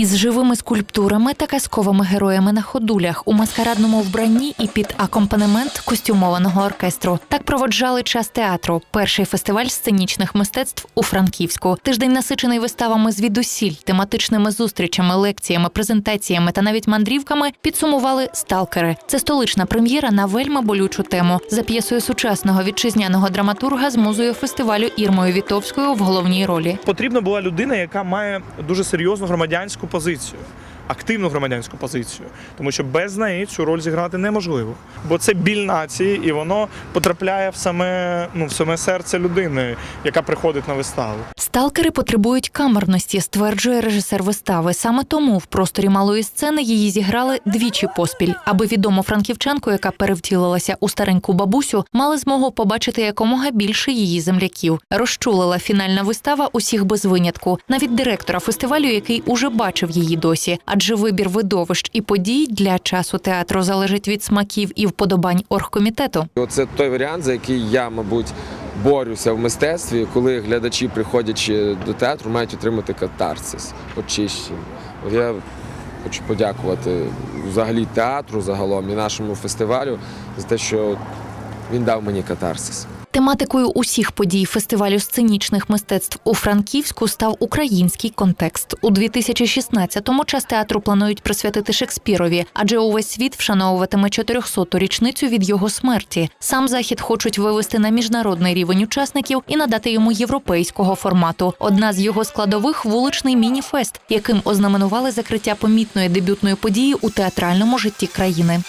із живими скульптурами та казковими героями на ходулях у маскарадному вбранні і під акомпанемент костюмованого оркестру. Так проводжали час театру. Перший фестиваль сценічних мистецтв у Франківську. Тиждень насичений виставами звідусіль, тематичними зустрічами, лекціями, презентаціями та навіть мандрівками підсумували сталкери. Це столична прем'єра на вельми болючу тему за п'єсою сучасного вітчизняного драматурга з музою фестивалю Ірмою Вітовською в головній ролі. Потрібна була людина, яка має дуже серйозну громадянську позицію. Активну громадянську позицію, тому що без неї цю роль зіграти неможливо. Бо це біль нації, і воно потрапляє в саме ну в саме серце людини, яка приходить на виставу. Сталкери потребують камерності, стверджує режисер вистави. Саме тому в просторі малої сцени її зіграли двічі поспіль, аби відому франківчанку, яка перевтілилася у стареньку бабусю, мали змогу побачити якомога більше її земляків. Розчулила фінальна вистава усіх без винятку, навіть директора фестивалю, який уже бачив її досі. Адже вибір видовищ і подій для часу театру залежить від смаків і вподобань оргкомітету. Оце той варіант, за який я, мабуть, борюся в мистецтві, коли глядачі, приходячи до театру, мають отримати катарсис, очищення. Я хочу подякувати взагалі театру загалом і нашому фестивалю за те, що він дав мені катарсис. Тематикою усіх подій фестивалю сценічних мистецтв у Франківську став український контекст. У 2016-му час театру планують присвятити Шекспірові, адже увесь світ вшановуватиме 400-ту річницю від його смерті. Сам захід хочуть вивести на міжнародний рівень учасників і надати йому європейського формату. Одна з його складових вуличний мініфест, яким ознаменували закриття помітної дебютної події у театральному житті країни.